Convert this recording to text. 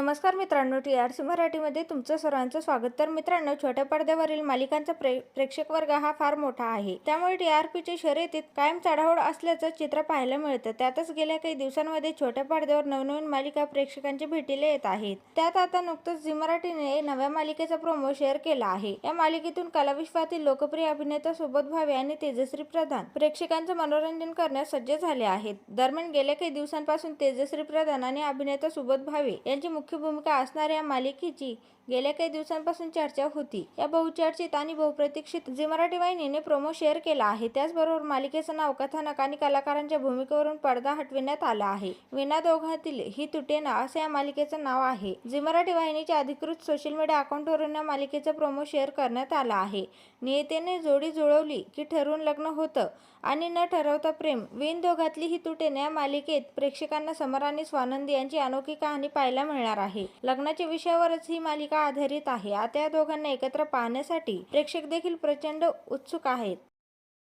नमस्कार मित्रांनो T R C मराठीमध्ये तुमचं सर्वांचं स्वागत. तर मित्रांनो छोट्या पडद्यावरील मालिकांचा प्रे प्रेक्षक वर्ग हा फार मोठा आहे. त्यामुळे टी आर पीच्या शर्यतीत कायम चढाओढ असल्याचं चित्र पाहायला मिळतं. त्यातच गेल्या काही दिवसांमध्ये छोट्या पडद्यावर नवनवीन मालिका प्रेक्षकांच्या भेटीला येत आहेत. त्यात आता नुकतंच झी मराठीने नव्या मालिकेचा प्रोमो शेअर केला आहे. या मालिकेतून कलाविश्वातील लोकप्रिय अभिनेता सुबोध भावे आणि तेजश्री प्रधान प्रेक्षकांचं मनोरंजन करण्यास सज्ज झाले आहेत. दरम्यान गेल्या काही दिवसांपासून तेजश्री प्रधान आणि अभिनेता सुबोध भावे यांची मुख्य मुख्य भूमिका असणाऱ्या या मालिकेची गेल्या काही दिवसांपासून चर्चा होती. या बहुचर्चित आणि बहुप्रतीक्षित झी मराठी वाहिनीने प्रोमो शेअर केला आहे त्याचबरोबर मालिकेचं नाव कथानक आणि कलाकारांच्या भूमिकेवरून पडदा हटविण्यात आला आहे. विना दोघातील ही तुटेना असं या मालिकेचं नाव आहे. झी मराठी वाहिनीच्या अधिकृत सोशल मीडिया अकाउंटवरून या मालिकेचा प्रोमो शेअर करण्यात आला आहे. नियतेने जोडी जुळवली की ठरवून लग्न होतं आणि न ठरवता प्रेम. विण दोघातली ही तुटेना या मालिकेत प्रेक्षकांना समर आणि स्वानंद यांची अनोखी कहाणी पाहायला मिळणार आहे. लग्नाच्या विषयावरच ही मालिका आधारित आहे. आता या दोघांना एकत्र पाहण्यासाठी प्रेक्षक देखील प्रचंड उत्सुक आहेत.